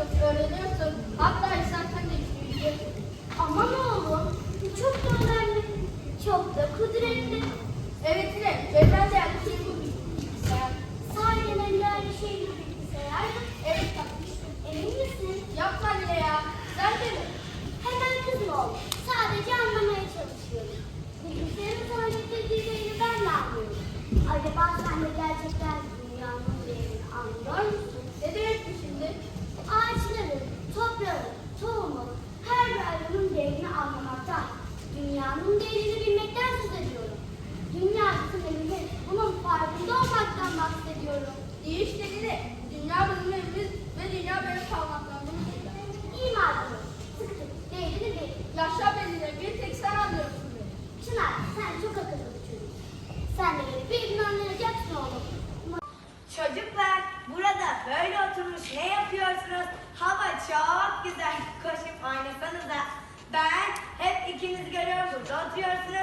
görüyorsun, öğreniyorsun. Hatta istersen de büyüyorsun. Aman oğlum, bu çok da önemli. Çok da kudretli. Evet Dilek, çevren değerli şey bu bilgisayar. Sahiden şey bilgisayar. Evet. Emin misin? Yapma Dilek ya, sen de mi? Hemen kızma oğlum. Sadece anlamaya çalışıyorum. Bilgisayarın sana getirdiğini ben de anlıyorum. Acaba sen de gerçekten olmaktan bahsediyorum. İyi işte Dilek. Dünya bizim evimiz ve dünya benim parmaklarımın ucunda. İyi madem. Sıkı tut. Değerini bil. Yaşa be Dilek, bir tek sen anlıyorsun beni. Çınar sen çok akıllı bir çocuk. Sen de beni bir gün anlayacaksın oğlum. Çocuklar burada böyle oturmuş ne yapıyorsunuz? Hava çok güzel. Koşup oynasanıza. Ben hep ikinizi görüyorum burada oturuyorsunuz.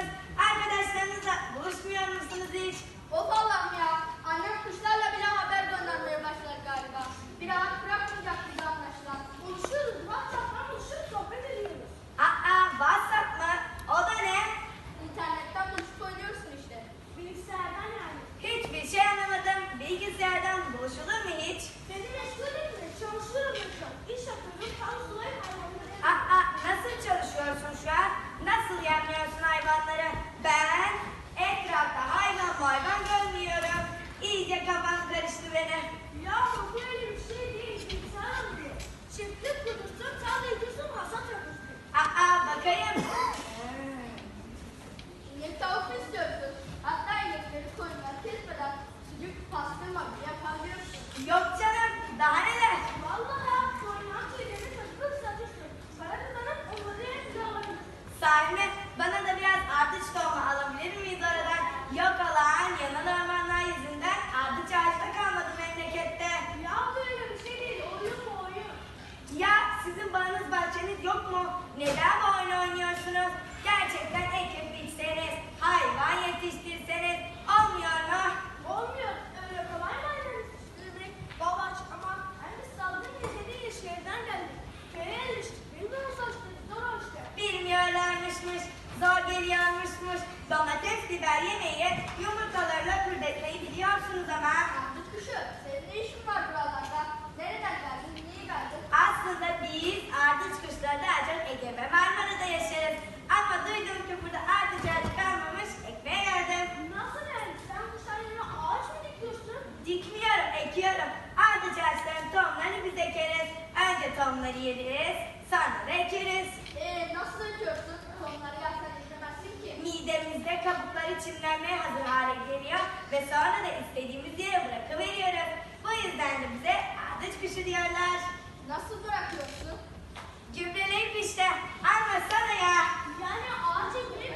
Zor geliyormuşmuş. Domates, biber yemeyi yumurtalarla kürdetmeyi biliyorsunuz ama. Ardıç kuşu, senin ne işin var buralarda? Nereden geldin, niye geldin? Aslında biz ardıç kuşları daha çok Ege ve Marmara'da yaşarız. Ama duydum ki burada ardıç ağacı kalmamış, ekmeğe geldim. Nasıl yani? Sen bu sayede ağaç mı dikiyorsun? Dikmiyorum, ekiyorum. Ardıç ağaçlarının tohumlarını biz ekeriz. Önce tohumları yeriz, sonra da ekeriz. Ee, nasıl ekiyorsun? Tohumları ki. Midemizde kabukları çimlenmeye hazır hale geliyor ve sonra da istediğimiz yere bırakıveriyoruz. Bu yüzden de bize ardıç kuşu diyorlar. Nasıl bırakıyorsun? Gübreleyip işte, anlasana ya. Yani ağaç ekmeği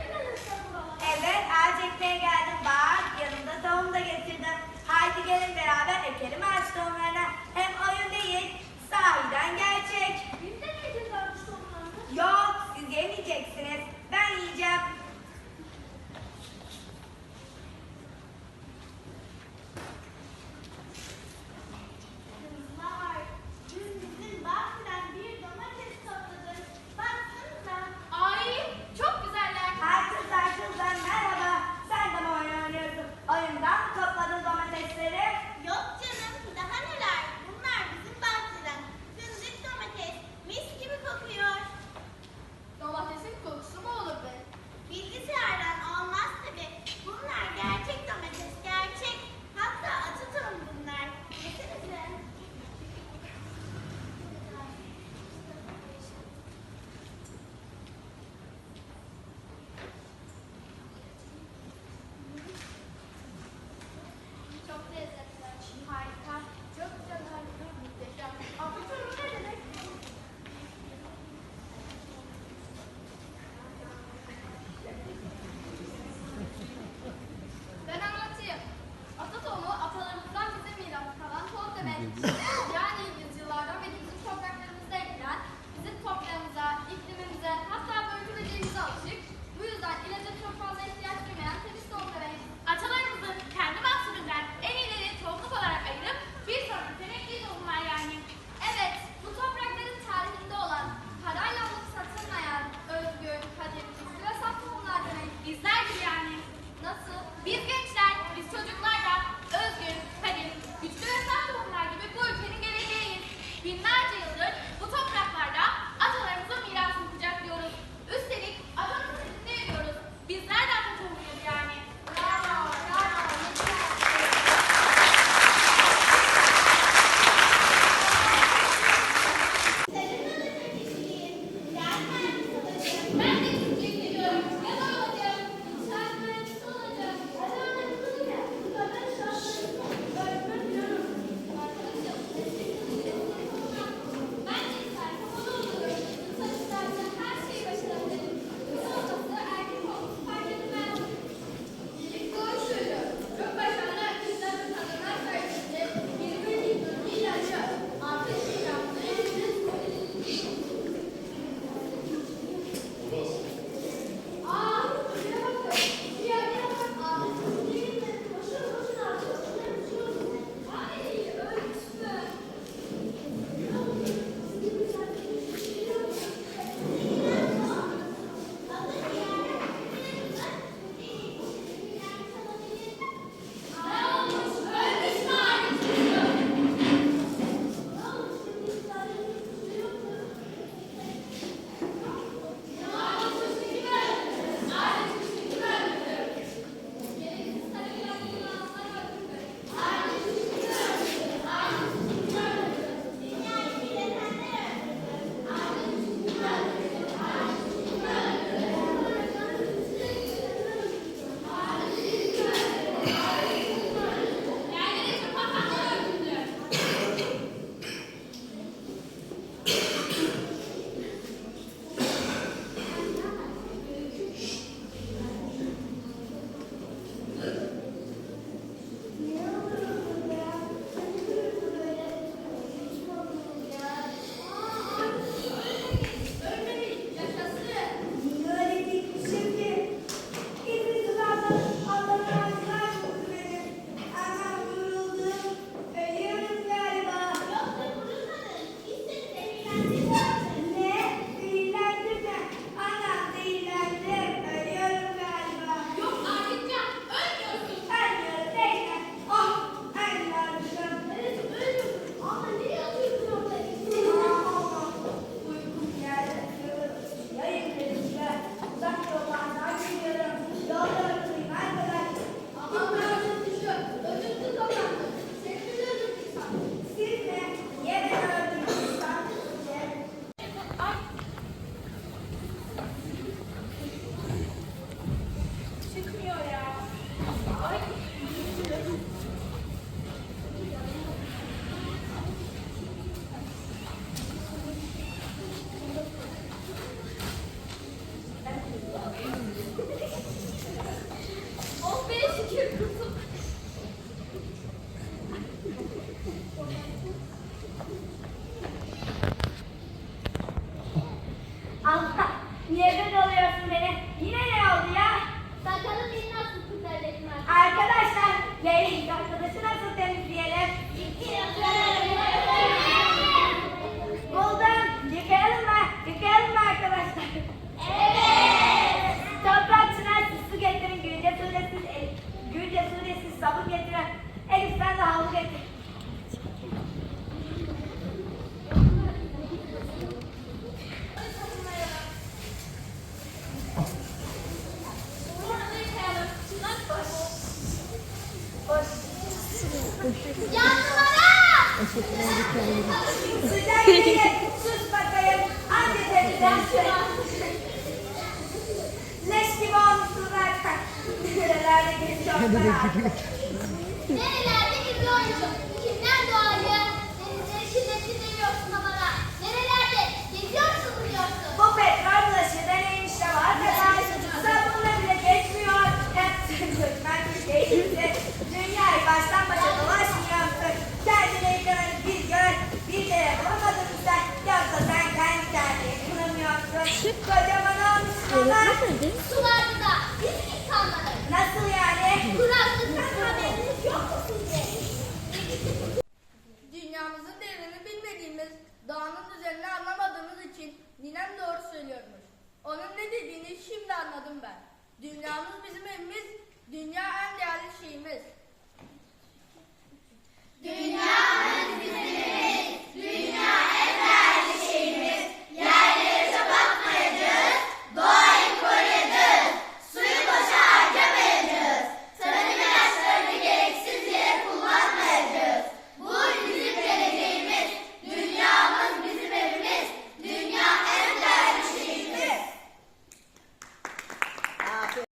出てきてく。